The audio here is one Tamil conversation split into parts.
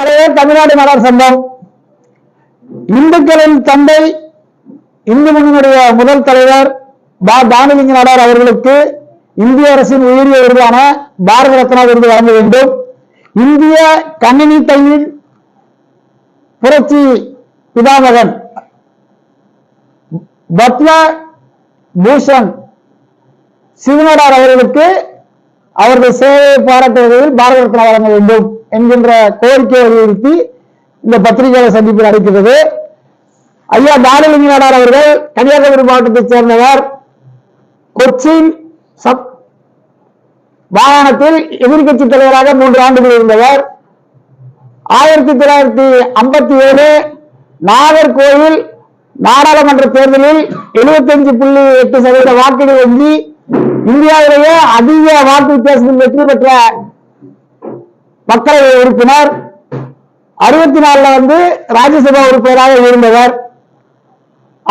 தலைவர் தமிழ்நாடு மலர் சங்கம். இந்துக்களின் தந்தை இந்து முன்னுடைய முதல் தலைவர் பா தானலிங்க நாடார் அவர்களுக்கு இந்திய அரசின் உயரிய விருதான பாரத ரத்னா விருது வழங்க வேண்டும். இந்திய கணினி தையில் புரட்சி பிதாமகன் பத்ம பூஷன் சிவனடார் அவர்களுக்கு அவர்கள் சேவையை பாராட்டுவதில் பாரத ரத்னா வழங்க வேண்டும். என்கின்ற கோரிக்கையை வலியுறுத்தி இந்த பத்திரிகையாளர் சந்திப்பில் அளிக்கிறது ஐயா தானலிங்க நாடார் அவர்கள் கன்னியாகுமரி மாவட்டத்தைச் சேர்ந்தவர். கொச்சின் சப் மாகாணத்தில் எதிர்கட்சி தலைவராக மூன்று ஆண்டுகள் இருந்தவர். ஆயிரத்தி தொள்ளாயிரத்தி ஐம்பத்தி ஏழு நாகர்கோவில் நாடாளுமன்ற தேர்தலில் 75.8% புள்ளி எட்டு சதவீத வாக்குகள் வங்கி இந்தியாவிலேயே அதிக வாக்கு வித்தியாசத்தில் வெற்றி பெற்ற மக்களவை உறுப்பினர். அறுபத்தி நாலுல வந்து ராஜ்யசபா உறுப்பினராக இருந்தவர்.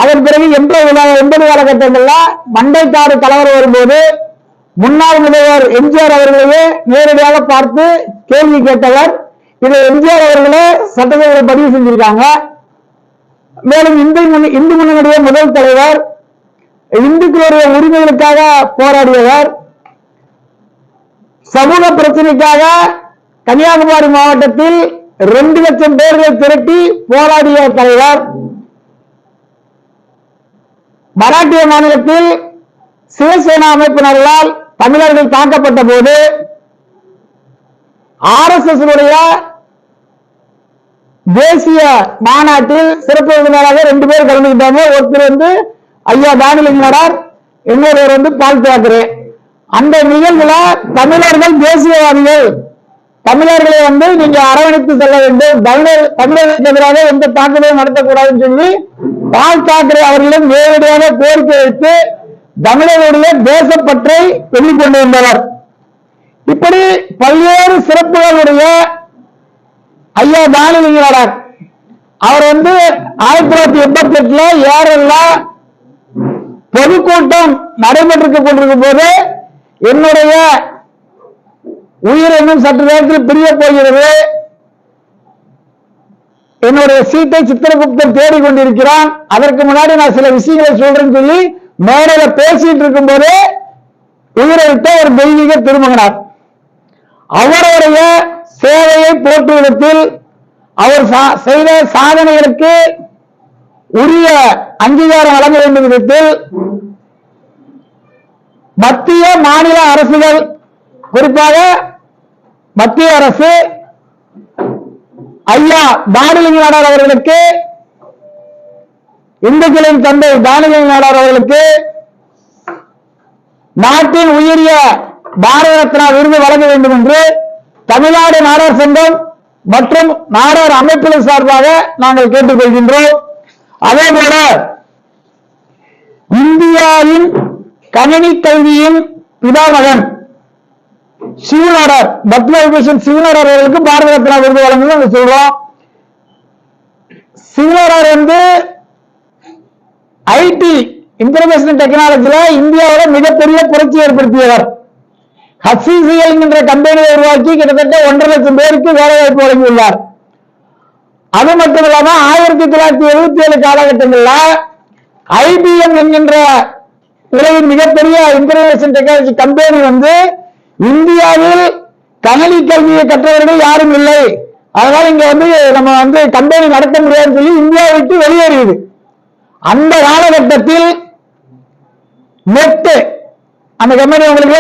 அதன் பிறகு எண்பது எண்பது காலகட்டங்கள்ல மண்டைக்காடு கலவரம் வரும்போது முன்னாள் முதல்வர் எம்ஜிஆர் அவர்களையே நேரடியாக பார்த்து கேள்வி கேட்டவர். இதை எம்ஜிஆர் அவர்களே சட்டசபையில் பதிவு செஞ்சிருக்காங்க. மேலும் இந்து இந்து முன்னணியுடைய முதல் தலைவர் இந்துக்களுடைய உரிமைகளுக்காக போராடியவர். சமூக பிரச்சனைக்காக கன்னியாகுமரி மாவட்டத்தில் ரெண்டு லட்சம் பேர்களை திரட்டி போராடிய தலைவர் மராட்டிய மாநிலத்தில் சிவசேனா அமைப்பினர்களால் தமிழர்கள் தாக்கப்பட்ட போது ஆர் எஸ் எஸ் தேசிய மாநாட்டில் சிறப்பு விருந்தினராக ரெண்டு பேர் கலந்துகிட்டாங்க. ஒருத்தர் வந்து ஐயா தானிலிங்கனார் இன்னொருவர் வந்து பால் தாக்கரே அந்த நிகழ்வுல தமிழர்கள் தேசியவாதிகள் தமிழர்களை வந்து நீங்க அரவணைத்து செல்ல வேண்டும். தமிழர் தமிழர்களுக்கு எதிராக எந்த தாக்குதலும் நடத்தக்கூடாதுன்னு சொல்லி பால் தாக்கரே அவர்களும் நேரடியாக கோரிக்கை வைத்து தமிழர்களுடைய தேசப்பற்றை வெளிக்கொண்டு வந்தவர் இப்படி பல்வேறு சிறப்புகளுடைய ஐயா தானிலிங்கனார் அவர் வந்து ஆயிரத்தி தொள்ளாயிரத்தி எண்பத்தி எட்டுல ஏரல்ல பொதுக்கூட்டம் நடைபெற்றிருக்க கொண்டிருக்கும் போது என்னுடைய உயிர் இன்னும் சற்று நேரத்தில் பிரிய போகிறது. என்னுடைய சீட்டை சித்திரகுப்தன் தேடிக்கொண்டிருக்கிறான். அதற்கு முன்னாடி நான் சில விஷயங்களை சொல்றேன்னு சொல்லி மேடையில பேசிட்டு இருக்கும் போதே உயிரை விட்ட ஒரு தெய்வீக திருமகனார். அவருடைய சேவையை போற்றுவதத்தில் அவர் சா- செய்த சாதனைகளுக்கு உரிய அங்கீகாரம் வழங்க வேண்டும் விதத்தில் மத்திய மாநில அரசுகள் குறிப்பாக மத்திய அரசு ஐயா தானிலிங்க நாடார் அவர்களுக்கு இந்துக்களின் தந்தை தானிலிங்க நாடார் அவர்களுக்கு நாட்டின் உயரிய பாரத ரத்னா விருது வழங்க வேண்டும் என்று தமிழ்நாடு நாடார் சங்கம் மற்றும் நாடார் அமைப்புகள் சார்பாக நாங்கள் கேட்டுக்கொள்கின்றோம். அதே போல இந்தியாவின் கணினி கல்வியின் பிதாமகன் சிவநாடர் பத்ம விபூஷன் சிவநாடர் அவர்களுக்கு பாரத ரத்னா விருது வழங்கணும் சொல்றோம். சிவநாடர் வந்து ஐடி இன்ஃபர்மேஷன் டெக்னாலஜில இந்தியாவில மிகப்பெரிய புரட்சி ஏற்படுத்தியவர். ஹசிசிஎல் என்ற கம்பெனியை உருவாக்கி கிட்டத்தட்ட ஒன்றரை லட்சம் பேருக்கு வேலை வாய்ப்பு வழங்கியுள்ளார். அது மட்டும் இல்லாம ஆயிரத்தி தொள்ளாயிரத்தி எழுபத்தி ஏழு காலகட்டங்கள்ல ஐபிஎம் என்கின்ற உலகின் மிகப்பெரிய இன்ஃபர்மேஷன் டெக்னாலஜி கம்பெனி வந்து இந்தியாவில் கணனி கல்வியை கற்றவர்கள் யாரும் இல்லை. அதனால இங்க வந்து நம்ம வந்து கம்பெனி நடத்த முடியாதுன்னு சொல்லி இந்தியாவை விட்டு வெளியேறியது. அந்த காலகட்டத்தில் நெட் அந்த கம்பெனி உங்களுக்கு